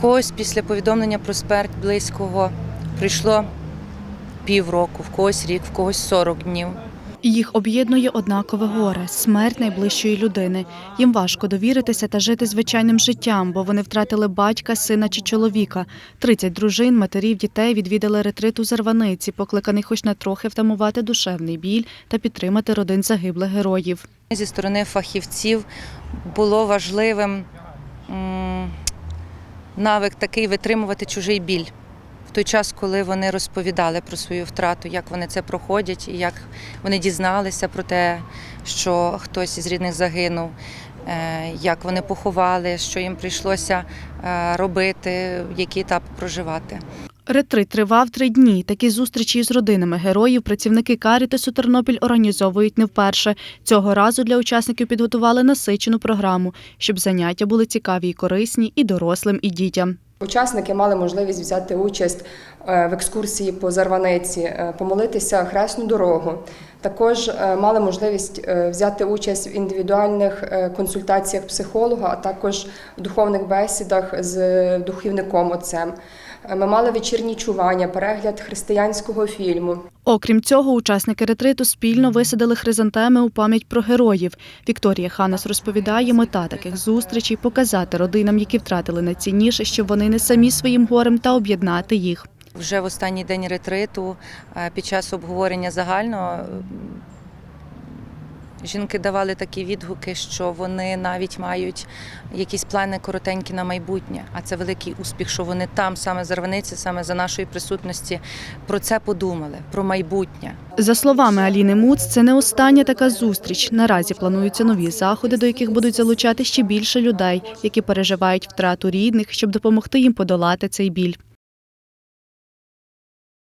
когось після повідомлення про смерть близького прийшло півроку, в когось рік, в когось 40 днів. Їх об'єднує однакове горе смерть найближчої людини. Їм важко довіритися та жити звичайним життям, бо вони втратили батька, сина чи чоловіка. 30 дружин, матерів, дітей відвідали ретрит у Зарваниці, покликаний хоч на трохи втамувати душевний біль та підтримати родин загиблих героїв. Зі сторони фахівців було важливим навик такий витримувати чужий біль. В той час, коли вони розповідали про свою втрату, як вони це проходять, і як вони дізналися про те, що хтось із рідних загинув, е, як вони поховали, що їм прийшлося робити, робити, який етап проживати. Ретрит тривав три дні. Такі зустрічі з родинами героїв працівники Карітесу Тернопіль організовують не вперше. Цього разу для учасників підготували насичену програму, щоб заняття були цікаві і корисні і дорослим, і дітям. Учасники мали можливість взяти участь е, в екскурсії по Зарваниці, е, помолитися хресну дорогу. Також е, мали можливість взяти участь в індивідуальних консультаціях психолога, а також в духовних бесідах з духовником отцем. Е, Ми мали вечірні чування, перегляд християнського фільму. Окрім цього, учасники ретриту спільно висадили хризантеми у пам'ять про героїв. Вікторія Ханас розповідає, мета таких зустрічей показати родинам, які втратили найцінніше, що вони не самі своїм горем та об'єднати їх. Вже в останній день ретриту е, під час обговорення загального м, жінки давали такі відгуки, що вони навіть мають якісь плани коротенькі на майбутнє. А це великий успіх, що вони там, саме за Рваниці, саме за нашої присутності, про це подумали, про майбутнє. За словами Аліни Муц, це не остання така зустріч. Наразі плануються нові заходи, до яких будуть залучати ще більше людей, які переживають втрату рідних, щоб допомогти їм подолати цей біль.